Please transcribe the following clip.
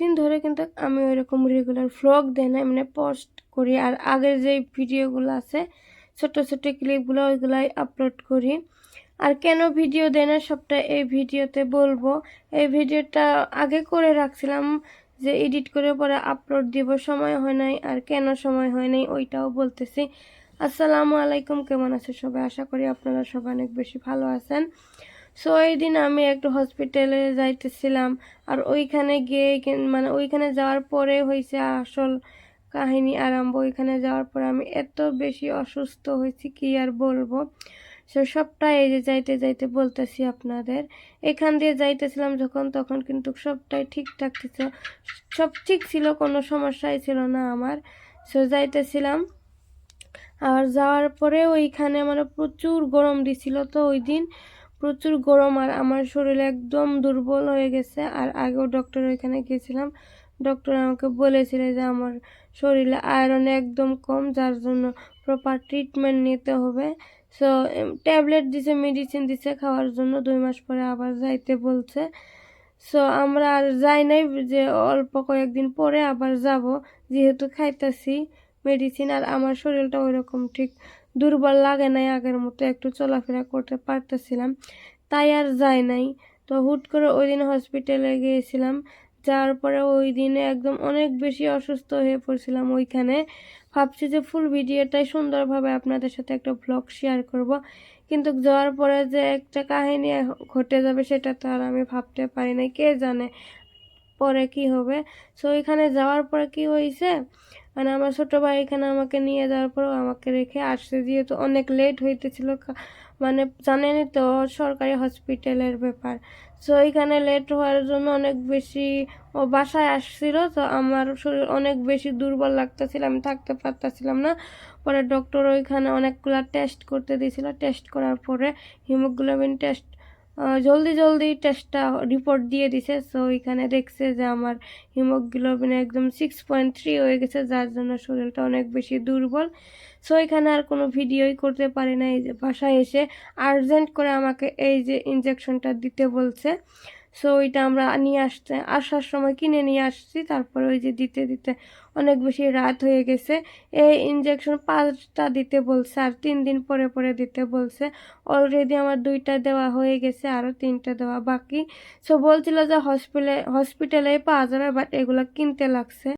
দিন ধরে কিন্তু আমি ওইরকম রেগুলার ভ্লগ দেয় না মানে পোস্ট করি। আর আগের যে ভিডিওগুলো আছে, ছোট ছোট ক্লিপগুলো ওইগুলাই আপলোড করি। আর কেন ভিডিও দেয় না সবটা এই ভিডিওতে বলব। এই ভিডিওটা আগে করে রাখছিলাম যে এডিট করে পরে আপলোড দিব, সময় হয় নাই। আর কেন সময় হয় নাই ওইটাও বলতেছি। আসসালামু আলাইকুম, কেমন আছে সবাই? আশা করি আপনারা সবাই অনেক বেশি ভালো আছেন। সো ওই দিন আমি একটু হসপিটালে যাইতেছিলাম। আর ওইখানে গিয়ে মানে ওইখানে যাওয়ার পরে হয়েছে আসল কাহিনী আরম্ভ। ওইখানে যাওয়ার পরে আমি এত বেশি অসুস্থ হয়েছি, কি আর বলব? সো সবটা এই যে যাইতে যাইতে বলতেছি আপনাদের। এখান দিয়ে যাইতেছিলাম যখন, তখন কিন্তু সবটাই ঠিকঠাক ছিল। সব ঠিক ছিল, কোনো সমস্যাই ছিল না আমার। সো যাইতেছিলাম। আর যাওয়ার পরে ওইখানে মানে প্রচুর গরম দিছিল। তো ওই দিন প্রচুর গরম আর আমার শরীর একদম দুর্বল হয়ে গেছে। আর আগেও ডক্টর ওইখানে গিয়েছিলাম। ডক্টর আমাকে বলেছিল যে আমার শরীরে আয়রন একদম কম, যার জন্য প্রপার ট্রিটমেন্ট নিতে হবে। সো ট্যাবলেট দিছে মেডিসিন দিছে, খাওয়ার জন্য দুই মাস পরে আবার যাইতে বলছে। সো আমরা আর যাই নাই, যে অল্প কয়েকদিন পরে আবার যাব। যেহেতু খাইতেছি মেডিসিন আর আমার শরীরটা ওইরকম ঠিক দুর্বল লাগে নাই আগের মতো একটু চলাফেরা করতে পারতেছিলাম, তাই আর যায় নাই। তো হুট করে ওই দিন হসপিটালে গিয়েছিলাম, যাওয়ার পরে ওই দিনে একদম অনেক বেশি অসুস্থ হয়ে পড়ছিলাম ওইখানে। ভাবছি যে ফুল ভিডিওটাই সুন্দরভাবে আপনাদের সাথে একটা ব্লগ শেয়ার করব, কিন্তু যাওয়ার পরে যে একটা কাহিনী ঘটে যাবে সেটা তো আর আমি ভাবতে পারি নাই, কে জানে? পরে কি হবে? সো এখানে যাওয়ার পরে কি হয়েছে? মানে আমার ছোট ভাই এখানে আমাকে নিয়ে যাওয়ার পরেও আমাকে রেখে আসছে। যেহেতু অনেক লেট হইতেছিল মানে জানেনই তো সরকারি হসপিটালের ব্যাপার। সো এখানে লেট হওয়ার জন্য অনেক বেশি ও বাসায় আসছিল। তো আমার শরীর অনেক বেশি দুর্বল লাগতেছিল, আমি থাকতে পারতেছিলাম না। পরে ডক্টর ওইখানে অনেকগুলা টেস্ট করতে দিয়েছিল। টেস্ট করার পরে হিমোগ্লোবিন টেস্ট জলদি জলদি টেস্টটা রিপোর্ট দিয়ে দিছে। সো এখানে দেখছে যে আমার হিমোগ্লোবিন একদম সিক্স পয়েন্ট থ্রি হয়ে গেছে, যার জন্য শরীরটা অনেক বেশি দুর্বল। সো এখানে আর কোনো ভিডিওই করতে পারি না এই যে বাসায় এসে আর্জেন্ট করে আমাকে এই যে ইনজেকশনটা দিতে বলছে। সো ওইটা আমরা নিয়ে আসতে, আসার সময় কিনে নিয়ে আসছি। তারপর ওই যে দিতে দিতে অনেক বেশি রাত হয়ে গেছে। এই ইঞ্জেকশন পাঁচটা দিতে বলছে আর তিন দিন পরে পরে দিতে বলছে। অলরেডি আমার দুইটা দেওয়া হয়ে গেছে আরও তিনটা দেওয়া বাকি। সো বলছিল যে হসপিটালে হসপিটালেই পাওয়া যাবে বাট এগুলো কিনতে লাগছে।